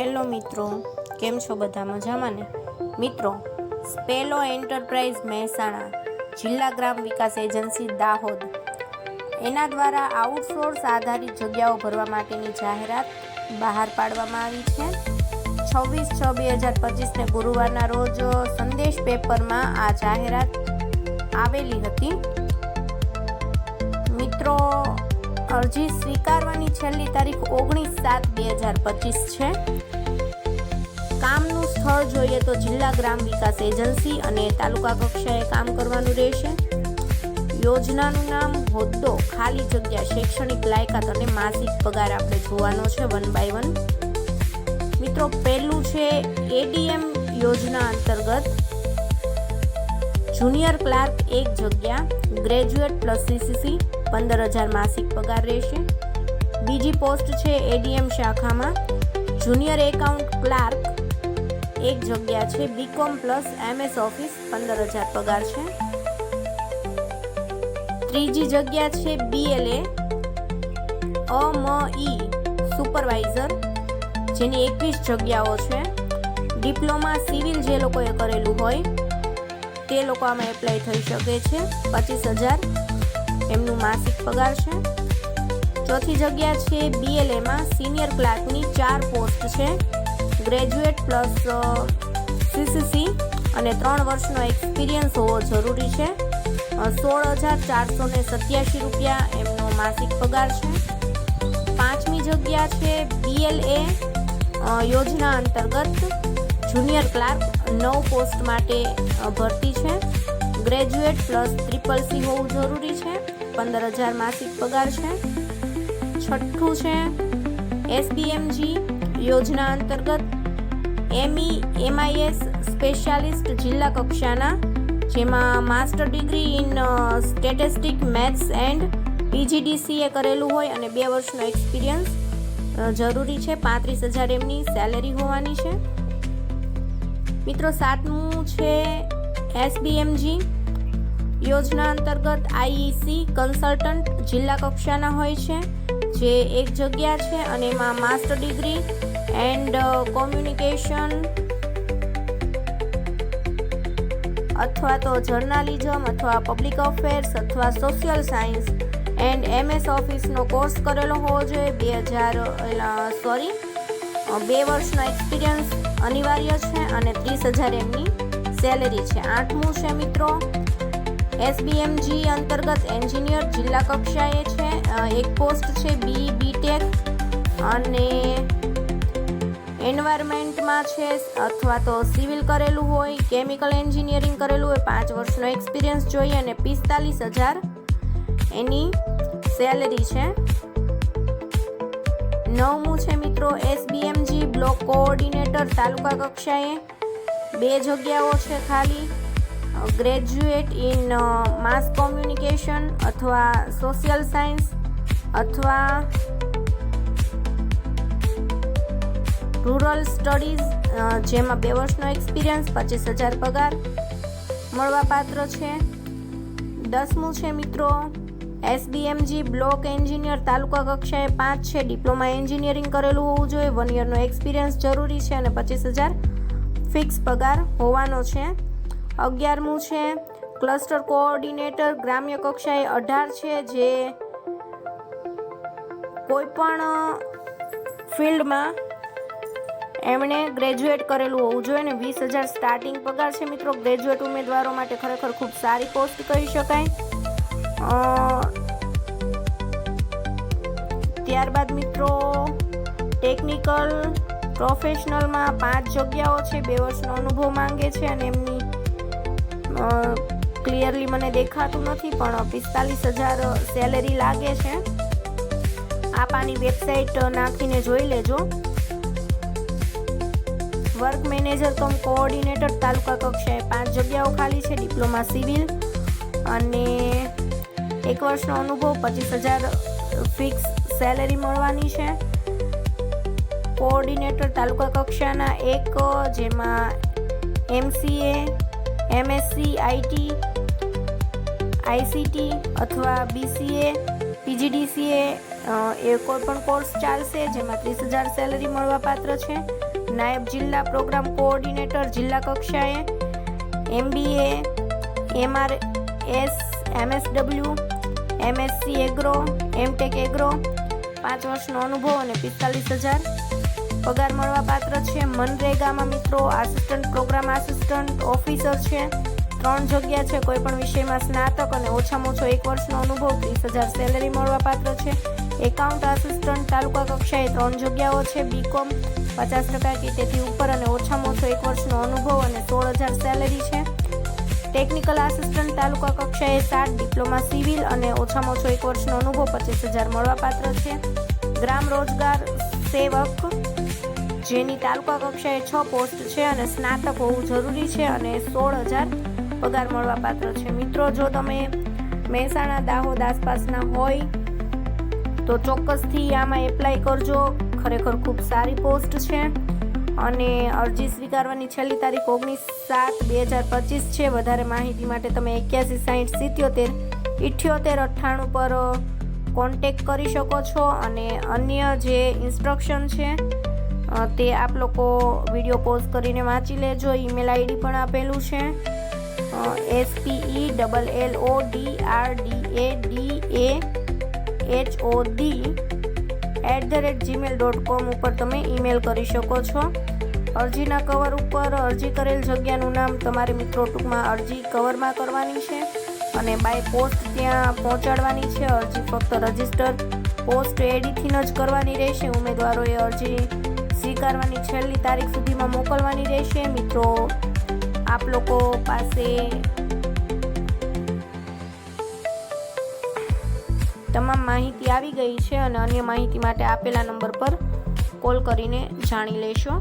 Hello મિત્રો, કેમ છો બધા મજામાં ને? મિત્રો, સ્પેલો એન્ટરપ્રાઇઝ મહેસાણા જિલ્લા ગ્રામ વિકાસ એજન્સી દાહોદ. એના દ્વારા આઉટસોર્સ આધારિત જગ્યાઓ ભરવા માટેની જાહેરાત બહાર પાડવામાં આવી છે. છવ્વીસ છ બે હજાર પચીસને ગુરુવારના રોજ સંદેશ પેપરમાં આ જાહેરાત આવેલી હતી. મિત્રો અરજી સ્વીકારવાની છેલ્લી તારીખ ઓગણીસ સાત બે હજાર પચીસ છે. કામનું સ્થળ જોઈએ તો જિલ્લા ગ્રામ વિકાસ એજન્સી અને તાલુકા કક્ષાએ કામ કરવાનું રહેશે. યોજનાનું નામ હોદ્દો, ખાલી જગ્યા, શૈક્ષણિક લાયકાત અને માસિક પગાર આપણે જોવાનો છે વન બાય વન. મિત્રો, પહેલું છે એડીએમ યોજના અંતર્ગત જુનિયર ક્લાર્ક એક જગ્યા, ગ્રેજ્યુએટ પ્લસ સીસીસી પંદર હજાર માસિક પગાર રહેશે. બીજી પોસ્ટ છે એડીએમ શાખામાં. જુનિયર એકાઉન્ટ ક્લાર્ક એક જગ્યા છે બીકોમ પ્લસ એમએસ ઓફિસ, પંદર હજાર પગાર છે. ત્રીજી જગ્યા છે બીએલએ ઈ સુપરવાઇઝર, જેની એકવીસ જગ્યાઓ છે. ડિપ્લોમા સિવિલ જે લોકોએ કરેલું હોય તે લોકો આમાં એપ્લાય થઈ શકે છે. પચીસ હજાર એમનું માસિક પગાર છે. ચોથી જગ્યા છે બીએલએમાં સિનિયર ક્લાર્કની ચાર પોસ્ટ છે. ગ્રેજ્યુએટ પ્લસ સીસીસી અને ત્રણ વર્ષનો એક્સપિરિયન્સ હોવો જરૂરી છે. સોળ હજાર ચારસો ને સત્યાસી રૂપિયા એમનો માસિક પગાર છે. પાંચમી જગ્યા છે બીએલએ યોજના અંતર્ગત જુનિયર ક્લાર્ક નવ પોસ્ટ માટે ભરતી છે. ગ્રેજ્યુએટ પ્લસ ટ્રિપલ સી હોવું જરૂરી છે. પંદર હજાર માસિક પગાર છે. છઠ્ઠું છે, એસબીએમજી યોજના અંતર્ગત એમઈ, એમઆઈએસ સ્પેશિયાલિસ્ટ જિલ્લા કક્ષાના, જેમાં master degree in statistic maths and PGDCA કરેલું હોય અને બે વર્ષનો એક્સપિરિયન્સ જરૂરી છે. પાંત્રીસ હજાર એમની સેલેરી હોવાની છે. મિત્રો, સાતમું છે એસબીએમજી યોજના અંતર્ગત આઈઈસી કન્સલ્ટન્ટ જિલ્લા કક્ષાના હોય છે, જે એક જગ્યા છે અને એમાં માસ્ટર ડિગ્રી એન્ડ કોમ્યુનિકેશન અથવા તો જર્નાલિઝમ અથવા પબ્લિક અફેર્સ અથવા સોશિયલ સાયન્સ એન્ડ એમએસ ઓફિસનો કોર્સ કરેલો હોવો જોઈએ. બે હજાર સોરી બે વર્ષનો એક્સપિરિયન્સ અનિવાર્ય છે અને ત્રીસ હજાર એમની સેલેરી છે. આઠમું છે મિત્રો એસબીએમજી અંતર્ગત એન્જિનિયર જિલ્લા કક્ષાએ છે. એક પોસ્ટ છે બી બીટેક અને એન્વાયરમેન્ટમાં છે અથવા તો સિવિલ કરેલું હોય કેમિકલ એન્જિનિયરિંગ કરેલું હોય, પાંચ વર્ષનો એક્સપિરિયન્સ જોઈએ અને પિસ્તાલીસ હજાર એની સેલેરી છે. નવમું છે મિત્રો એસબીએમજી બ્લોક કોઓર્ડિનેટર તાલુકા કક્ષાએ. બે જગ્યાઓ છે ખાલી. ગ્રેજ્યુએટ ઇન માસ કોમ્યુનિકેશન અથવા સોશિયલ સાયન્સ અથવા રૂરલ સ્ટડીઝ જેમાં બે વર્ષનો એક્સપિરિયન્સ, પચીસ હજાર પગાર મળવાપાત્ર છે. દસમું છે મિત્રો એસબીએમજી બ્લોક એન્જિનિયર તાલુકા કક્ષાએ પાંચ છે. ડિપ્લોમા એન્જિનિયરિંગ કરેલું હોવું જોઈએ. વન યરનો એક્સપિરિયન્સ જરૂરી છે અને પચીસ હજાર ફિક્સ પગાર હોવાનો છે. અગિયારમું છે, ક્લસ્ટર કોઓર્ડિનેટર ગ્રામ્ય કક્ષાએ અઢાર છે, જે કોઈ પણ ફિલ્ડમાં એમણે ગ્રેજ્યુએટ કરેલું હોવું જોઈએ ને વીસ હજાર સ્ટાર્ટિંગ પગાર છે મિત્રો. ગ્રેજ્યુએટ ઉમેદવારો માટે ખરેખર ખૂબ સારી પોસ્ટ કહી શકાય. ત્યારબાદ મિત્રો ટેકનિકલ પ્રોફેશનલમાં પાંચ જગ્યાઓ છે, બે વર્ષનો અનુભવ માંગે છે અને એમની ક્લિયરલી મને દેખાતું નથી, પણ પિસ્તાલીસ હજાર સેલેરી લાગે છે. આપ વેબસાઇટ નાખીને જોઈ લેજો. વર્ક મેનેજર કમ કોઓર્ડિનેટર તાલુકા કક્ષાએ પાંચ જગ્યાઓ ખાલી છે ડિપ્લોમા સિવિલ અને એક વર્ષનો અનુભવ પચીસ હજાર ફિક્સ સેલેરી મળવાની છે. કોઓર્ડિનેટર તાલુકા કક્ષાના એક, જેમાં એમસીએ, એમએસસી, આઈટી, આઈસીટી અથવા બીસીએ, પીજીડીસીએ એ કોઈ પણ કોર્સ ચાલશે, જેમાં ત્રીસ હજાર સેલરી મળવાપાત્ર છે. નાયબ જિલ્લા પ્રોગ્રામ કોઓર્ડિનેટર જિલ્લા કક્ષાએ MBA, MR, S, MSW, MSc agro, MTech agro પાંચ વર્ષનો અનુભવ અને પિસ્તાલીસ હજાર પગાર મળવા પાત્ર છે. મનરેગામાં મિત્રો આસિસ્ટન્ટ પ્રોગ્રામ આસિસ્ટન્ટ ઓફિસર છે. ત્રણ જગ્યા છે. કોઈ પણ વિષયમાં સ્નાતક અને ઓછામાં ઓછો એક વર્ષનો અનુભવ ત્રીસ હજાર સેલેરી મળવા પાત્ર છે. એકાઉન્ટ આસિસ્ટન્ટ તાલુકા કક્ષાએ ત્રણ જગ્યાઓ છે. બીકોમ પચાસ ટકા કે તેથી ઉપર અને ઓછામાં ઓછો એક વર્ષનો અનુભવ અને સોળ હજાર સેલેરી છે. ટેકનિકલ આસિસ્ટન્ટ તાલુકા કક્ષાએ સાત ડિપ્લોમા સિવિલ અને ઓછામાં ઓછો એક વર્ષનો અનુભવ પચીસ હજાર મળવાપાત્ર છે. ગ્રામ રોજગાર સેવક, જેની તાલુકા કક્ષાએ છ પોસ્ટ છે અને સ્નાતક હોવું જરૂરી છે અને સોળ હજાર પગાર મળવાપાત્ર છે. મિત્રો, જો તમે મહેસાણા, દાહોદ આસપાસના હોય, તો ચોક્કસથી આમાં એપ્લાય કરજો. ખરેખર ખૂબ સારી પોસ્ટ છે. અને અરજી સ્વીકારવાની છેલ્લી તારીખ ઓગણીસ સાત બે હજાર પચીસ છે. વધારે માહિતી માટે તમે એક્યાસી સાઠ સિત્યોતેર ઇઠ્યોતેર અઠ્ઠાણું પર કોન્ટેક કરી શકો છો. અને અન્ય જે ઇન્સ્ટ્રક્શન છે તે આપ લોકો વીડિયો પોઝ કરીને વાંચી લેજો. ઈમેલ આઈડી પણ આપેલું છે. SPE double L O D R D A D A H O D at the rate Gmail dot com ઉપર તમે ઈમેલ કરી શકો છો. અરજીના કવર ઉપર અરજી કરેલ જગ્યાનું નામ તમારે મિત્રો ટૂંકમાં અરજી કવરમાં કરવાની છે અને બાય પોસ્ટ ત્યાં પહોંચાડવાની છે. અરજી ફક્ત રજિસ્ટર પોસ્ટ એડીથી જ કરવાની રહેશે. ઉમેદવારોએ અરજી સ્વીકારવાની છેલ્લી તારીખ સુધીમાં મોકલવાની રહેશે. મિત્રો, આપ લોકો પાસે તમામ માહિતી આવી ગઈ છે અને અન્ય માહિતી માટે આપેલા નંબર પર કોલ કરીને જાણી લેશો.